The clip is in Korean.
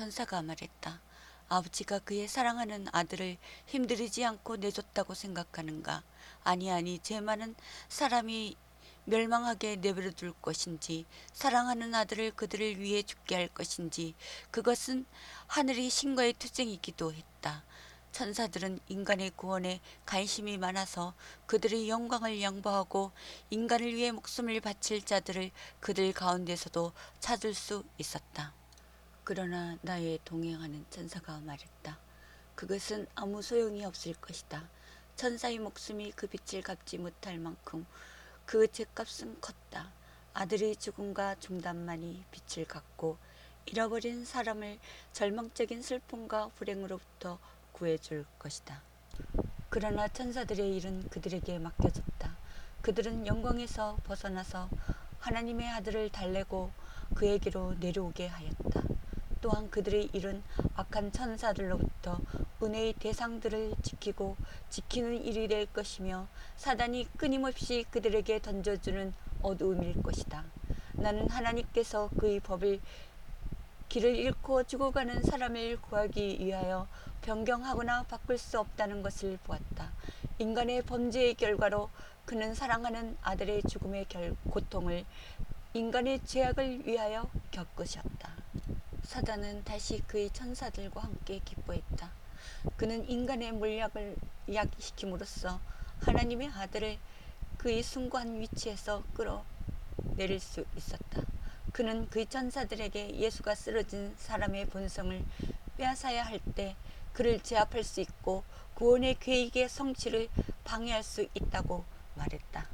천사가 말했다. 아버지가 그의 사랑하는 아들을 힘들이지 않고 내줬다고 생각하는가? 아니 아니 죄 많은 사람이 멸망하게 내버려 둘 것인지 사랑하는 아들을 그들을 위해 죽게 할 것인지 그것은 하늘이 신과의 투쟁이기도 했다. 천사들은 인간의 구원에 관심이 많아서 그들의 영광을 양보하고 인간을 위해 목숨을 바칠 자들을 그들 가운데서도 찾을 수 있었다. 그러나 나의 동행하는 천사가 말했다. 그것은 아무 소용이 없을 것이다. 천사의 목숨이 그 빛을 갚지 못할 만큼 그 죄값은 컸다. 아들의 죽음과 중단만이 빛을 갚고 잃어버린 사람을 절망적인 슬픔과 불행으로부터 구해줄 것이다. 그러나 천사들의 일은 그들에게 맡겨졌다. 그들은 영광에서 벗어나서 하나님의 아들을 달래고 그에게로 내려오게 하였다. 또한 그들의 일은 악한 천사들로부터 은혜의 대상들을 지키고 지키는 일이 될 것이며 사단이 끊임없이 그들에게 던져주는 어두움일 것이다. 나는 하나님께서 그의 법을 길을 잃고 죽어가는 사람을 구하기 위하여 변경하거나 바꿀 수 없다는 것을 보았다. 인간의 범죄의 결과로 그는 사랑하는 아들의 죽음의 결, 고통을 인간의 죄악을 위하여 겪으셨다. 사단은 다시 그의 천사들과 함께 기뻐했다. 그는 인간의 물약을 약시킴으로써 하나님의 아들을 그의 숭고한 위치에서 끌어내릴 수 있었다. 그는 그의 천사들에게 예수가 쓰러진 사람의 본성을 빼앗아야 할 때 그를 제압할 수 있고 구원의 계획의 성취를 방해할 수 있다고 말했다.